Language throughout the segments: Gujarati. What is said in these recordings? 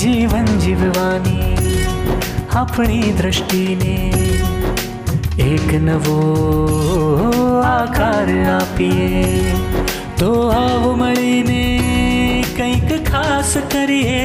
જીવન જીવવાની આપણી દ્રષ્ટિને એક નવો આકાર આપીએ તો આવો મળીને કંઈક ખાસ કરીએ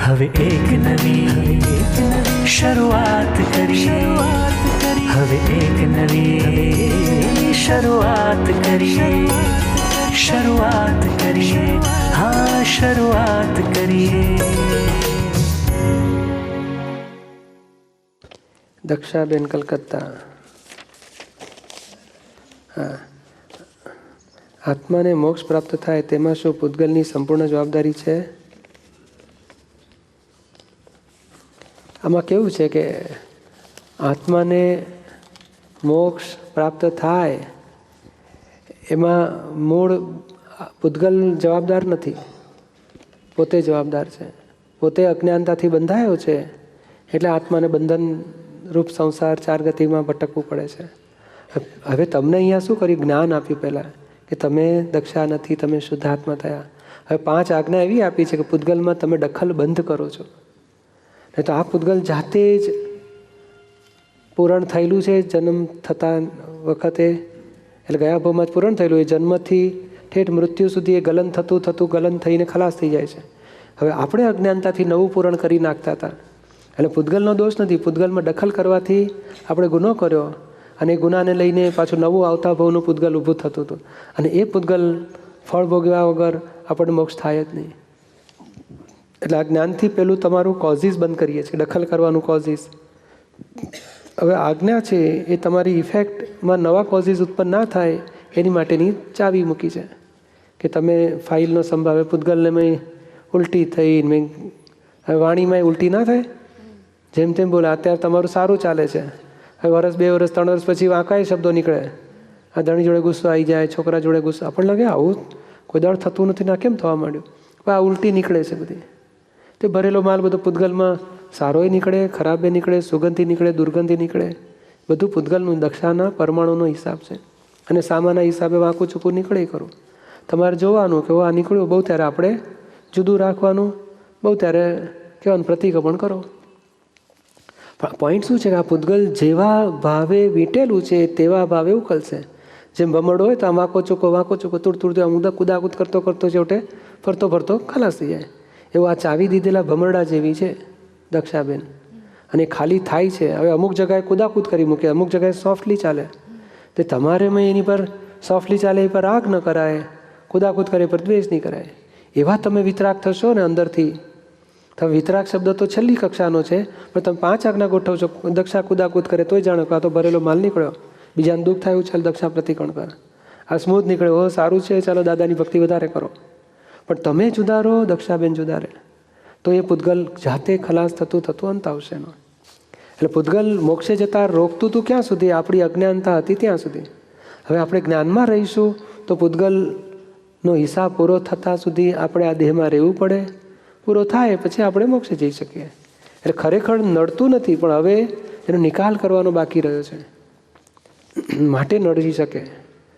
હવે એક નવી શરૂઆત કરીએ હવે એક નવી શરૂઆત કરીએ શરૂઆત કરીએ. હા, શરૂઆત કરીએ. દક્ષાબેન કલકત્તા. હા. આત્માને મોક્ષ પ્રાપ્ત થાય તેમાં શું પૂતગલની સંપૂર્ણ જવાબદારી છે? આમાં કેવું છે કે આત્માને મોક્ષ પ્રાપ્ત થાય એમાં મૂળ પૂતગલ જવાબદાર નથી. પોતે જવાબદાર છે. પોતે અજ્ઞાનતાથી બંધાયો છે એટલે આત્માને બંધન રૂપ સંસાર ચાર ગતિમાં ભટકવું પડે છે. હવે તમને અહીંયા શું કર્યું? જ્ઞાન આપ્યું પહેલાં કે તમે દક્ષા નથી, તમે શુદ્ધાત્મા થયા. હવે પાંચ આજ્ઞા એવી આપી છે કે પૂતગલમાં તમે દખલ બંધ કરો છો. નહીં તો આ પૂતગલ જાતે જ પૂરણ થયેલું છે, જન્મ થતા વખતે એટલે ગયા ભાવમાં જ પૂરણ થયેલું એ જન્મથી ઠેઠ મૃત્યુ સુધી એ ગલન થતું થતું, ગલન થઈને ખલાસ થઈ જાય છે. હવે આપણે અજ્ઞાનતાથી નવું પૂરણ કરી નાખતા હતા. એટલે પૂતગલનો દોષ નથી, પૂતગલમાં દખલ કરવાથી આપણે ગુનો કર્યો અને એ ગુનાને લઈને પાછું નવું આવતા ભાવનું પૂતગલ ઊભું થતું હતું. અને એ પૂતગલ ફળ ભોગવ્યા વગર આપણને મોક્ષ થાય જ નહીં. એટલે આ જ્ઞાનથી પેલું તમારું કોઝિસ બંધ કરીએ છીએ, દખલ કરવાનું કોઝિસ હવે આજ્ઞા છે એ તમારી ઇફેક્ટમાં નવા કોઝિસ ઉત્પન્ન ના થાય, એની માટેની ચાવી મૂકી છે. કે તમે ફાઇલનો સંભાવે પૂતગલને મેં ઉલટી થઈ, મેં હવે વાણીમાં ઉલટી ના થાય? જેમ તેમ બોલે, અત્યારે તમારું સારું ચાલે છે. હવે વર્ષ બે વર્ષ ત્રણ વર્ષ પછી વાંકાય શબ્દો નીકળે. આ ધણી જોડે ગુસ્સો આવી જાય, છોકરા જોડે ગુસ્સો. આપણને લાગે, આવું કોઈ દળ થતું નથી, ના, કેમ થવા માંડ્યું? આ ઉલટી નીકળે છે બધી. તે ભરેલો માલ બધો પૂતગલમાં સારોય નીકળે, ખરાબે નીકળે સુગંધી નીકળે દુર્ગંધી નીકળે, બધું પૂતગલનું દક્ષાના પરમાણુનો હિસાબ છે. અને સામાના હિસાબે વાંકું ચૂકું નીકળે કરું તમારે જોવાનું કે આ નીકળ્યું, બહુ ત્યારે આપણે જુદું રાખવાનું, બહુ ત્યારે કહેવાનું, પ્રતિક્રમણ કરો. પોઈન્ટ શું છે કે આ પૂતગલ જેવા ભાવે વીંટેલું છે, તેવા ભાવે ઉકલશે જેમ ભમરડો હોય તો આમ વાંકો ચૂકો વાંકો ચૂકો તુડ તુડ આમ ઉદા કુદાકૂદ કરતો કરતો, છેવટે ફરતો ફરતો, ખલાસ જાય. એવું આ ચાવી દીધેલા ભમરડા જેવી છે. દક્ષાબેન. અને ખાલી થાય છે. હવે અમુક જગાએ કુદાકૂદ કરી મૂકે, અમુક જગાએ સોફ્ટલી ચાલે. તે તમારે મેં એની પર સોફ્ટલી ચાલે એ પર આગ ન કરાય. કુદાકૂદ કરે પર દ્વેષ નહીં કરાય. એવા તમે વિતરાગ થશો ને અંદરથી. તમે વિતરાગ શબ્દ તો છેલ્લી કક્ષાનો છે, પણ તમે પાંચ આજ્ઞા ગોઠવશો દક્ષા કુદાકૂદ કરે તોય જાણો કે આ તો ભરેલો માલ નીકળ્યો. બીજાને દુઃખ થાય ચાલ દક્ષા પ્રતિકોણ કર. આ સ્મૂથ નીકળ્યો. સારું છે, ચાલો દાદાની ભક્તિ વધારે કરો. પણ તમે જુદા રહો, દક્ષાબેન જુદા રહે. તો એ પૂતગલ જાતે ખલાસ થતું થતું અંત આવશે એનો. એટલે પૂતગલ મોક્ષે જતા રોકતું તું ક્યાં સુધી? આપણી અજ્ઞાનતા હતી ત્યાં સુધી. હવે આપણે જ્ઞાનમાં રહીશું તો પૂતગલનો હિસાબ પૂરો થતાં સુધી આપણે આ દેહમાં રહેવું પડે. પૂરો થાય પછી આપણે મોક્ષે જઈ શકીએ. એટલે ખરેખર નડતું નથી, પણ હવે એનો નિકાલ કરવાનો બાકી રહ્યો છે. માટે નડી શકે.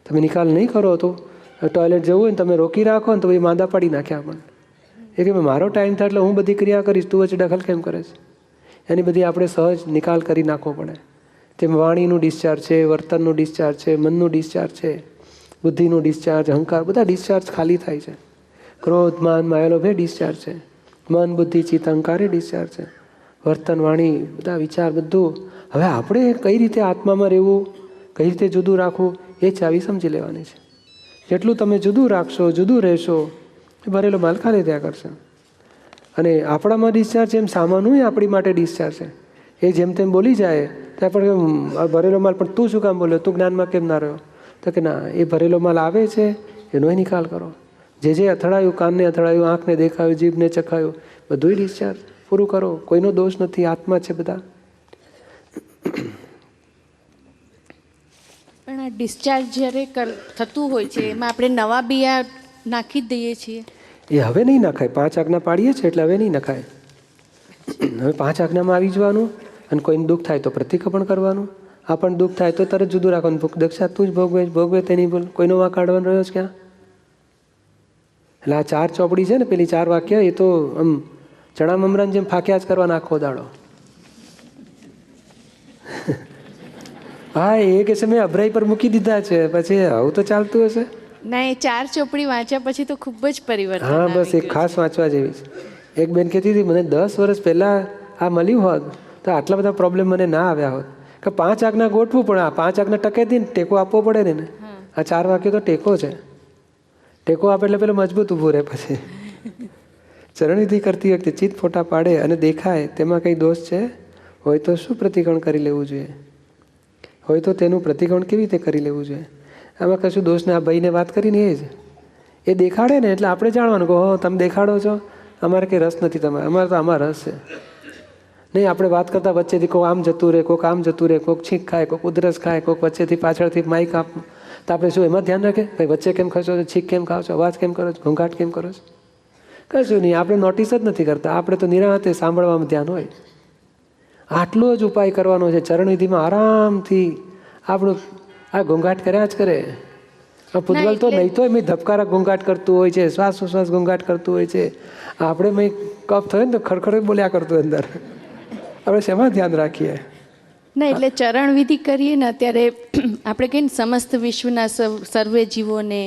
તમે નિકાલ નહીં કરો તો. ટોયલેટ જવું હોય ને તમે રોકી રાખો ને તો પછી માંદા પાડી નાખ્યા પણ. એ કે મારો ટાઈમ થાય એટલે હું બધી ક્રિયા કરીશ, તું વચ્ચે દખલ કેમ કરે છે? એની બધી આપણે સહજ નિકાલ કરી નાખવો પડે. તેમ વાણીનું ડિસ્ચાર્જ છે, વર્તનનું ડિસ્ચાર્જ છે, મનનું ડિસ્ચાર્જ છે, બુદ્ધિનું ડિસ્ચાર્જ અહંકાર, બધા ડિસ્ચાર્જ ખાલી થાય છે. ક્રોધ, માન, માયેલો ભે ડિસ્ચાર્જ છે. મન, બુદ્ધિ, ચિત્ત, અહંકાર એ ડિસ્ચાર્જ છે. વર્તન, વાણી, બધા વિચાર, બધું. હવે આપણે કઈ રીતે આત્મામાં રહેવું, કઈ રીતે જુદું રાખવું, એ ચાવી સમજી લેવાની છે. જેટલું તમે જુદું રાખશો, જુદું રહેશો એ ભરેલો માલ ખાલી થયા કરશે. અને આપણામાં ડિસ્ચાર્જ એમ સામાન હોય આપણી માટે ડિસ્ચાર્જ છે. એ જેમ તેમ બોલી જાય, ત્યાં પણ ભરેલો માલ, પણ તું શું કામ બોલ્યો? તું જ્ઞાનમાં કેમ ના રહ્યો? તો કે ના, એ ભરેલો માલ આવે છે, એનો નિકાલ કરો. જે જે અથડાયું, કાનને અથડાયું, આંખને દેખાયું, જીભને ચખાયું બધું ડિસ્ચાર્જ પૂરું કરો. કોઈનો દોષ નથી, આત્મા છે બધા. પણ આ ડિસ્ચાર્જ જ્યારે થતું હોય છે, એમાં આપણે નવા બિયા નાખી જ દઈએ છીએ. એ હવે નહીં નખાય. પાંચ આજ્ઞા પાડીએ છીએ એટલે હવે નહીં નખાય. હવે પાંચ આજ્ઞામાં આવી જવાનું અને કોઈને દુઃખ થાય તો પ્રતિક્રમણ કરવાનું. આ પણ દુઃખ થાય તો તરત જુદું રાખવાનું. ભૂખ દક્ષા, તું જ ભોગવે ભોગવે તે નહીં બોલ કોઈનો વાંક કાઢવાનો રહ્યો છે ક્યાં? એટલે આ ચાર ચોપડી છે ને, પેલી ચાર વાક્ય, એ તો આમ ચણા મમરાને જેમ ફાંક્યા જ કરવાના આખો દાડો. હા, એ કે છે મેં અભરાઈ પર મૂકી દીધા છે. પછી આવું તો ચાલતું હશે. ના એ ચાર ચોપડી વાંચ્યા પછી તો ખૂબ જ પરિવર્તન હા બસ એ ખાસ વાંચવા જેવી છે. એક બેન કહેતી હતી મને દસ વર્ષ પહેલાં આ મળ્યું હોત તો આટલા બધા પ્રોબ્લેમ મને ના આવ્યા હોત. કે પાંચ આજ્ઞા ગોઠવું પણ આ પાંચ આજ્ઞા ટકે ને ટેકો આપવો પડે ને આ ચાર વાક્ય તો ટેકો છે. ટેકો આપે એટલે પેલો મજબૂત ઊભું રહે પછી. ચરણવિધિ કરતી વખતે ચિત્ત ફોટા પાડે અને દેખાય તેમાં કંઈ દોષ છે? હોય તો શું પ્રતિકરણ કરી લેવું જોઈએ? હોય તો તેનું પ્રતિકરણ કેવી રીતે કરી લેવું જોઈએ? આમાં કશું દોષને આ ભાઈને વાત કરીને એ જ. એ દેખાડે ને એટલે આપણે જાણવાનું કે હો તમે દેખાડો છો? અમારે કંઈ રસ નથી તમારે. અમારે તો આમાં રસ છે. નહીં, આપણે વાત કરતા વચ્ચેથી કોઈ આમ જતું રહે કોઈક આમ જતું રહે કોઈક છીંક ખાય કોઈક ઉધરસ ખાય કોઈક વચ્ચેથી પાછળથી માઇક આપ તો આપણે શું એમાં ધ્યાન રાખે? ભાઈ, વચ્ચે કેમ ખસો છો? છીંક કેમ ખાવ છો? અવાજ કેમ કરો છો? ઘોંઘાટ કેમ કરો છો? કશું નહીં, આપણે નોટિસ જ નથી કરતા. આપણે તો નિરાંતે સાંભળવામાં ધ્યાન હોય. આટલો જ ઉપાય કરવાનો છે. ચરણવિધિમાં આરામથી આપણું આ ઘોંઘાટ કર્યા જ કરે. આ પૂતગલ તો નહીં તો મેં ધબકારા ઘોંઘાટ કરતું હોય છે શ્વાસ ઉશ્વાસ ઘોંઘાટ કરતું હોય છે. આપણે મેં કફ થયો ને તો ખડખડ બોલ્યા કરતું અંદર. આપણે શેમાં ધ્યાન રાખીએ? ના એટલે ચરણ વિધિ કરીએ ને અત્યારે આપણે કહીએ ને સમસ્ત વિશ્વના સર્વે જીવોને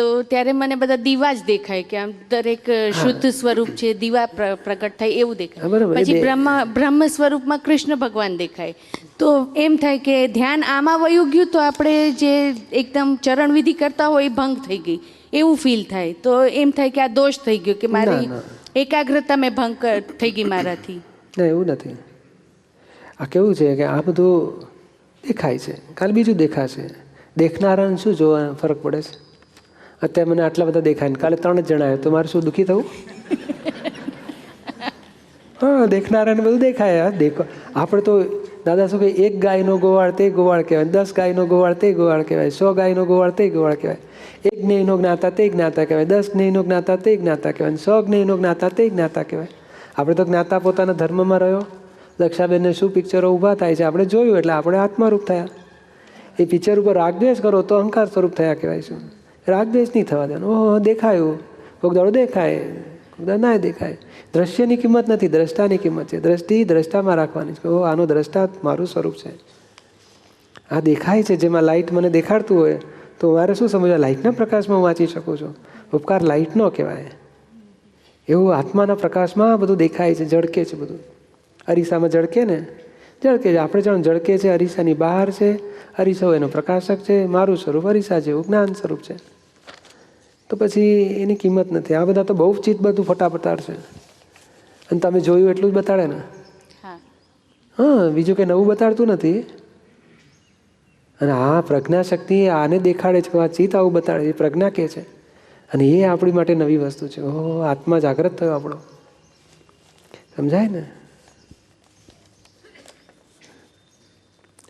તો ત્યારે મને બધા દીવા જ દેખાય કે આમ દરેક શુદ્ધ સ્વરૂપ છે દીવા પ્રગટ થાય એવું દેખાય. પછી બ્રહ્મા બ્રહ્મ બ્રહ્મ સ્વરૂપમાં કૃષ્ણ ભગવાન દેખાય. તો એમ થાય કે ધ્યાન આમાં વયું ગયું તો આપણે જે એકદમ ચરણવિધિ કરતા હોય એ ભંગ થઈ ગઈ. એવું ફીલ થાય. તો એમ થાય કે આ દોષ થઈ ગયો કે મારી એકાગ્રતા મેં ભંગ થઈ ગઈ મારાથી. ના એવું નથી. આ કેવું છે કે આ બધું દેખાય છે. કાલ બીજું દેખાશે. દેખનારાને શું જોવા ફરક પડે છે? અત્યારે મને આટલા બધા દેખાય કાલે ત્રણ જ જણા આવ્યા. તો મારે શું, દુઃખી થવું? હા, દેખનારાને બધું દેખાય. દેખો. આપણે તો, દાદા શું કહે, એક ગાયનો ગોવાળ તે ગોવાળ કહેવાય. દસ ગાયનો ગોવાળ તે ગોવાળ કહેવાય. સો ગાયનો ગોવાળ તે ગોવાળ કહેવાય. એક જ્ઞેયનો જ્ઞાતા તે જ્ઞાતા કહેવાય. દસ જ્ઞેયનો જ્ઞાતા તે જ્ઞાતા કહેવાય. સો જ્ઞેયનો જ્ઞાતા તે જ્ઞાતા કહેવાય. આપણે તો જ્ઞાતા પોતાના ધર્મમાં રહ્યો. દક્ષાબેનને શું પિક્ચરો ઊભા થાય છે, આપણે જોયું. એટલે આપણે આત્મારૂપ થયા. એ પિક્ચર ઉપર રાગદ્વેષ કરો તો અહંકાર સ્વરૂપ થયા કહેવાય છે. રાગદ્વેષ નહીં થવા દેવાનો. ઓહો, દેખાયું. કોક દાડો દેખાય, કોક દાડો ના દેખાય. દ્રશ્યની કિંમત નથી, દ્રષ્ટાની કિંમત છે. દ્રષ્ટિ દ્રષ્ટામાં રાખવાની છે. ઓહ, આનો દ્રષ્ટા મારું સ્વરૂપ છે. આ દેખાય છે, જેમાં લાઇટ મને દેખાડતું હોય, તો મારે શું સમજવા? લાઇટના પ્રકાશમાં હું વાંચી શકું છું. ઉપકાર લાઇટનો કહેવાય. એવું આત્માના પ્રકાશમાં બધું દેખાય છે ઝળકે છે બધું. અરીસામાં ઝળકે ને? ઝળકે છે. આપણે જાણ ઝળકે છે, અરીસાની બહાર છે. અરીસો એનો પ્રકાશક છે. મારું સ્વરૂપ અરીસા જેવું જ્ઞાન સ્વરૂપ છે. તો પછી એની કિંમત નથી. આ બધા તો બહુ ચિત્ત બધું ફટાફટાર છે અને તમે જોયું એટલું જ બતાડે ને? હા. બીજું કંઈ નવું બતાડતું નથી. અને આ પ્રજ્ઞાશક્તિ આને દેખાડે છે આ ચિત્ત આવું બતાડે છે એ પ્રજ્ઞા કે છે. અને એ આપણી માટે નવી વસ્તુ છે. ઓહો આત્મા જાગૃત થયો આપણો. સમજાય ને?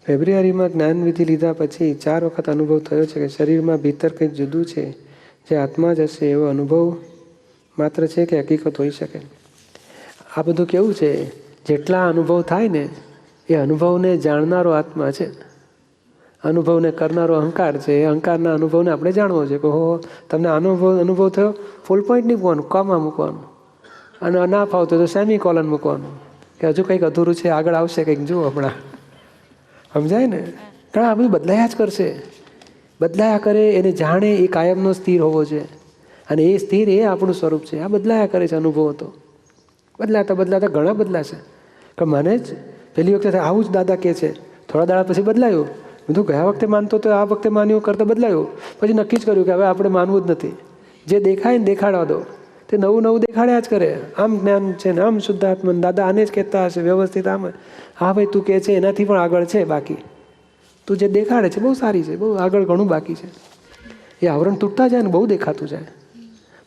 ફેબ્રુઆરીમાં જ્ઞાનવિધિ લીધા પછી ચાર વખત અનુભવ થયો છે કે શરીરમાં ભીતર કંઈક જુદું છે. જે આત્મા જ હશે એવો અનુભવ માત્ર છે કે હકીકત હોઈ શકે. આ બધું કેવું છે? જેટલા અનુભવ થાય ને એ અનુભવને જાણનારો આત્મા છે. અનુભવને કરનારો અહંકાર છે. એ અહંકારના અનુભવને આપણે જાણવો છે કે હો તમને અનુભવ અનુભવ થયો? ફૂલ પોઈન્ટ નહીં મૂકવાનું કોમાં મૂકવાનું. અને ના ફાવતો તો સેમી કોલન મૂકવાનું. કે હજુ કંઈક અધૂરું છે આગળ આવશે કંઈક જુઓ હમણાં. સમજાય ને? કારણ આ બધું બદલાયા જ કરશે. બદલાયા કરે એને જાણે એ કાયમનો સ્થિર હોવો જોઈએ. અને એ સ્થિર એ આપણું સ્વરૂપ છે. આ બદલાયા કરે છે અનુભવો તો બદલાતા બદલાતા ઘણા બદલાશે. કે મને જ પહેલી વખતે આવું જ દાદા કહે છે. થોડા દાડા પછી બદલાયું. મેં તો ગયા વખતે માનતો તો આ વખતે માન્યું કરતાં બદલાયું. પછી નક્કી જ કર્યું કે હવે આપણે માનવું જ નથી. જે દેખાય ને દેખાડવા દો. તે નવું નવું દેખાડ્યા જ કરે. આમ જ્ઞાન છે ને આમ શુદ્ધાત્મન દાદા આને જ કહેતા હશે વ્યવસ્થિત આમ. હા ભાઈ, તું કહે છે, એનાથી પણ આગળ છે બાકી. તું જે દેખાડે છે, બહુ સારી છે, બહુ આગળ ઘણું બાકી છે. એ આવરણ તૂટતા જાય ને બહુ દેખાતું જાય.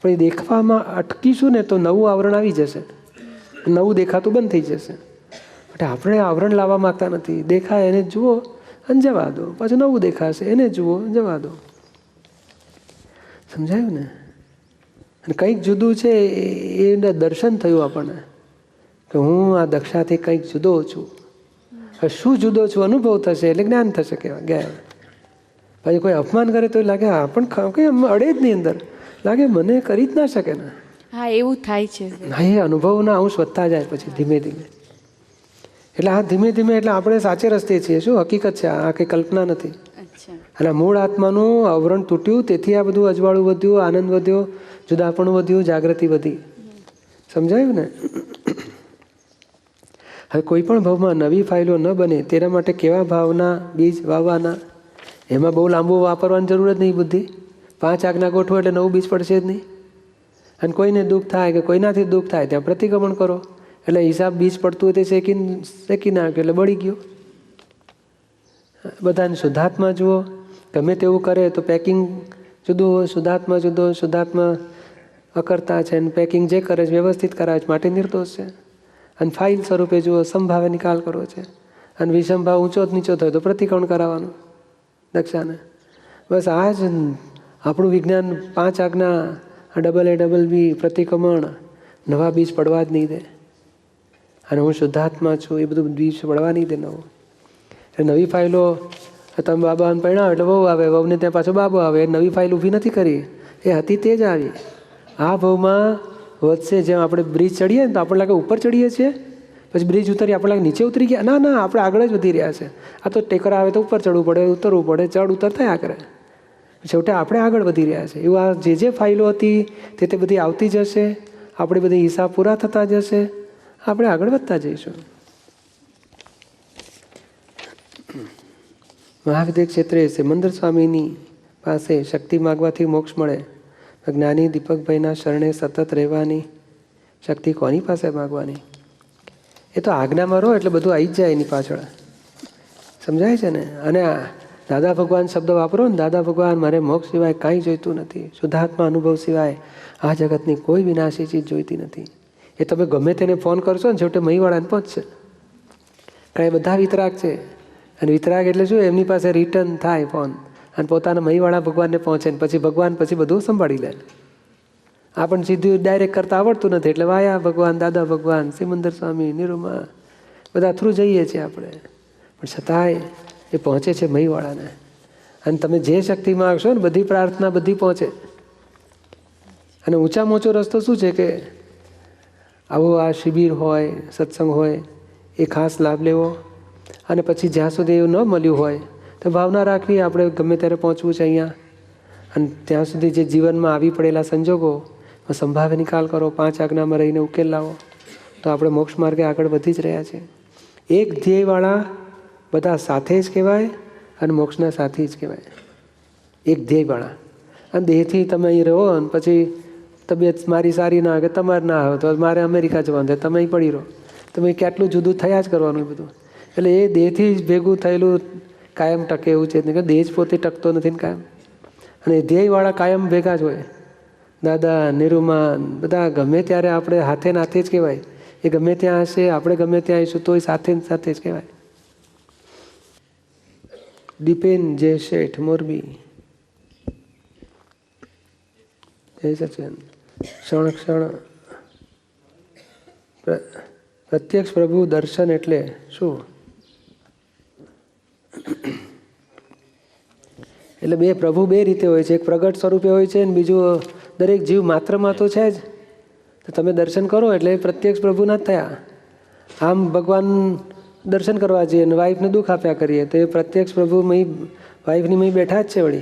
પણ એ દેખવામાં અટકીશું ને તો નવું આવરણ આવી જશે. નવું દેખાતું બંધ થઈ જશે. એટલે આપણે આવરણ લાવવા માંગતા નથી. દેખાય એને જુઓ અને જવા દો. પછી નવું દેખાશે, એને જુઓ જવા દો. સમજાયું ને? અને કંઈક જુદું છે એને દર્શન થયું આપણને. કે હું આ દક્ષાથી કંઈક જુદો છું. શું જુદો છું અનુભવ થશે એટલે જ્ઞાન થશે કે ગયા. પછી કોઈ અપમાન કરે તો લાગે આ પણ કંઈ અડે જ નહીં અંદર. લાગે મને કરી જ ના શકે ને. હા એવું થાય છે. ના એ અનુભવના અંશ વધતા જાય પછી ધીમે ધીમે. એટલે આ ધીમે ધીમે એટલે આપણે સાચે રસ્તે છીએ. શું હકીકત છે? આ કંઈ કલ્પના નથી. અને મૂળ આત્માનું આવરણ તૂટ્યું તેથી આ બધું અજવાળું વધ્યું આનંદ વધ્યો જુદાપણું વધ્યું જાગૃતિ વધી. સમજાયું ને? હવે કોઈ પણ ભાવમાં નવી ફાઇલો ન બને તેના માટે કેવા ભાવના, બીજ વાવવાના? એમાં બહુ લાંબુ વાપરવાની જરૂર જ નહીં બુદ્ધિ. પાંચ આજ્ઞા ગોઠવો એટલે નવું બીજ પડશે જ નહીં. અને કોઈને દુઃખ થાય કે કોઈનાથી દુઃખ થાય, ત્યાં પ્રતિક્રમણ કરો. એટલે હિસાબ બીજ પડતું હોય તે શેકી શેકી નાખ્યો એટલે બળી ગયો. બધાને શુદ્ધાત્મા જુઓ. ગમે તેવું કરે તો પેકિંગ જુદું હોય, શુદ્ધાત્મા જુદો, શુદ્ધાત્મા અકર્તા છે અને પેકિંગ જે કરે છે, વ્યવસ્થિત કરાવે છે, માટે નિર્દોષ છે. અને ફાઇલ સ્વરૂપે જુઓ, સંભાવે નિકાલ કરવો છે. અને વિષમભાવ ઊંચો જ નીચો થયો તો પ્રતિકોણ કરાવવાનું, દક્ષાને. બસ આ જ આપણું વિજ્ઞાન પાંચ આજ્ઞા ડબલ એ ડબલ બી પ્રતિક્રમણ, નવા બીજ પડવા જ નહીં દે. અને હું શુદ્ધાત્મા છું, એ બધું બીજ પડવા નહીં દે નવું. એટલે નવી ફાઇલો તમે બાબાને પરિણાવ એટલે વહુ આવે, વહુને ત્યાં પાછો બાબો આવે નવી ફાઇલ ઊભી નથી કરી, એ હતી તે જ આવી. આ ભાવમાં વધશે જેમ આપણે બ્રિજ ચડીએ ને તો આપણને લાગે ઉપર ચડીએ છીએ, પછી બ્રિજ ઉતરી આપણે લાગે નીચે ઉતરી ગયા. ના ના, આપણે આગળ જ વધી રહ્યા છે. આ તો ટેકર આવે તો ઉપર ચડવું પડે, ઉતરવું પડે, ચડ, ઉતર થયા કરે. છેવટે આપણે આગળ વધી રહ્યા છે. એવું આ જે જે ફાઇલો હતી તે તે બધી આવતી જશે, આપણી બધી હિસાબ પૂરા થતા જશે, આપણે આગળ વધતા જઈશું. મહાવિદ્ય ક્ષેત્રે સિમંદર સ્વામીની પાસે શક્તિ માગવાથી મોક્ષ મળે. જ્ઞાની દીપકભાઈના શરણે સતત રહેવાની શક્તિ કોની પાસે માગવાની? એ તો આજ્ઞામાં રહો એટલે બધું આવી જ જાય એની પાછળ. સમજાય છે ને? અને આ દાદા ભગવાન શબ્દ વાપરો ને, દાદા ભગવાન, મારે મોક્ષ સિવાય કાંઈ જોઈતું નથી. શુદ્ધાત્મા અનુભવ સિવાય આ જગતની કોઈ વિનાશી ચીજ જોઈતી નથી. એ તમે ગમે તેને ફોન કરશો ને, છેવટે મહીવાળાને પહોંચશે. કારણ એ બધા વિતરાગ છે. અને વિતરાગ એટલે શું? એમની પાસે રિટર્ન થાય ફોન. અને પોતાના મહીવાળા ભગવાનને પહોંચે ને પછી ભગવાન પછી બધું સંભાળી લે. આ પણ સીધું ડાયરેક્ટ કરતા આવડતું નથી. એટલે વાયા ભગવાન, દાદા ભગવાન, સિમંદર સ્વામી, નિરૂમા, બધા થ્રુ જઈએ છીએ આપણે. પણ છતાંય એ પહોંચે છે મહીવાળાને. અને તમે જે શક્તિ માગશો ને બધી પ્રાર્થના બધી પહોંચે. અને ઊંચામાં ઊંચો રસ્તો શું છે કે આવો આ શિબિર હોય, સત્સંગ હોય, એ ખાસ લાભ લેવો. અને પછી જ્યાં સુધી એવું ન મળ્યું હોય તો ભાવના રાખવી આપણે ગમે ત્યારે પહોંચવું છે અહીંયા. અને ત્યાં સુધી જે જીવનમાં આવી પડેલા સંજોગો સંભાવે નિકાલ કરો, પાંચ આજ્ઞામાં રહીને ઉકેલ લાવો. તો આપણે મોક્ષ માર્ગે આગળ વધી જ રહ્યા છે. એક ધ્યેયવાળા બધા સાથે જ કહેવાય અને મોક્ષના સાથી જ કહેવાય. એક ધ્યેયવાળા. અને દેહથી તમે અહીં રહો અને પછી તબિયત મારી સારી ના આવે તમારે ના આવે તો મારે અમેરિકા જવાનું થાય તમે અહીં પડી રહો. તમે કેટલું જુદું થયા જ કરવાનું બધું. એટલે એ દેહથી જ ભેગું થયેલું કાયમ ટકે એવું છે. કે દેહ જ પોતે ટકતો નથી ને કાયમ. અને ધ્યેયવાળા કાયમ ભેગા જ હોય. દાદા નિરૂમાન બધા ગમે ત્યારે આપણે હાથે નાથે જ કહેવાય. એ ગમે ત્યાં હશે, આપણે ગમે ત્યાં આવીશું, તોય સાથે ને સાથે જ કહેવાય. દીપેન જય શેઠ મોરબી. જય સચિન. ક્ષણ ક્ષણ પ્ર- પ્રત્યક્ષ પ્રભુ દર્શન એટલે શું? એટલે બે પ્રભુ બે રીતે હોય છે. એક પ્રગટ સ્વરૂપે હોય છે અને બીજું દરેક જીવ માત્રમાં તો છે જ. તો તમે દર્શન કરો એટલે પ્રત્યક્ષ પ્રભુના જ થયા. આમ ભગવાન દર્શન કરવા જઈએ અને વાઈફને દુઃખ આપ્યા કરીએ, તો એ પ્રત્યક્ષ પ્રભુ મહી વાઈફની મહી બેઠા જ છે વળી.